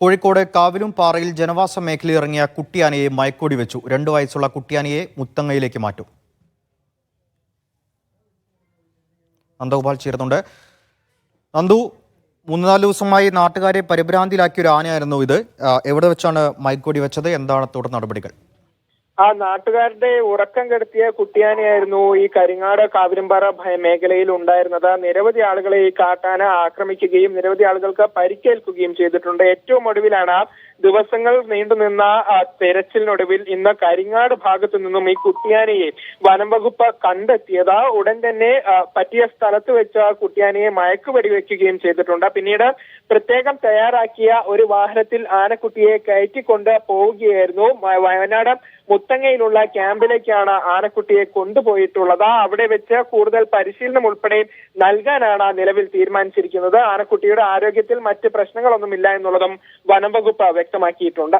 കോഴിക്കോട് കാവിലും പാറയിൽ ജനവാസ മേഖലയിൽ ഇറങ്ങിയ കുട്ടിയാനയെ മയക്കൊടി വെച്ചു. രണ്ടു വയസ്സുള്ള കുട്ടിയാനയെ മുത്തങ്ങയിലേക്ക് മാറ്റും. നന്ദഗോപാൽ ചേരുന്നുണ്ട്. നന്ദു മൂന്ന് നാല് ദിവസമായി നാട്ടുകാരെ പരിഭ്രാന്തിയിലാക്കിയ ഒരു ആനയായിരുന്നു ഇത്. എവിടെ വെച്ചാണ് മയക്കൊടി വെച്ചത്? എന്താണ് തുടർ നടപടികൾ? ആ നാട്ടുകാരുടെ ഉറക്കം കെടുത്തിയ കുട്ടിയാനയായിരുന്നു ഈ കരിങ്ങാട് ഭയ- മേഖലയിൽ ഉണ്ടായിരുന്നത്. നിരവധി ആളുകളെ ഈ കാട്ടാന ആക്രമിക്കുകയും നിരവധി ആളുകൾക്ക് പരിക്കേൽക്കുകയും ചെയ്തിട്ടുണ്ട്. ഏറ്റവും ഒടുവിലാണ് ദിവസങ്ങൾ നീണ്ടുനിന്ന തെരച്ചിലിനൊടുവിൽ ഇന്ന് കരിങ്ങാട് ഭാഗത്തു നിന്നും ഈ കുട്ടിയാനയെ വനം വകുപ്പ് കണ്ടെത്തിയത്. ഉടൻ തന്നെ പറ്റിയ സ്ഥലത്ത് വെച്ച് കുട്ടിയാനയെ മയക്കുവെടി വെക്കുകയും ചെയ്തിട്ടുണ്ട്. പിന്നീട് പ്രത്യേകം തയ്യാറാക്കിയ ഒരു വാഹനത്തിൽ ആനക്കുട്ടിയെ കയറ്റിക്കൊണ്ട് പോവുകയായിരുന്നു. വയനാട് മുത്തങ്ങയിലുള്ള ക്യാമ്പിലേക്കാണ് ആനക്കുട്ടിയെ കൊണ്ടുപോയിട്ടുള്ളത്. അവിടെ വെച്ച് കൂടുതൽ പരിശീലനം ഉൾപ്പെടെ നൽകാനാണ് നിലവിൽ തീരുമാനിച്ചിരിക്കുന്നത്. ആനക്കുട്ടിയുടെ ആരോഗ്യത്തിൽ മറ്റ് പ്രശ്നങ്ങളൊന്നുമില്ല എന്നുള്ളതും വനം വകുപ്പ് വ്യക്തമാക്കിയിട്ടുണ്ട്.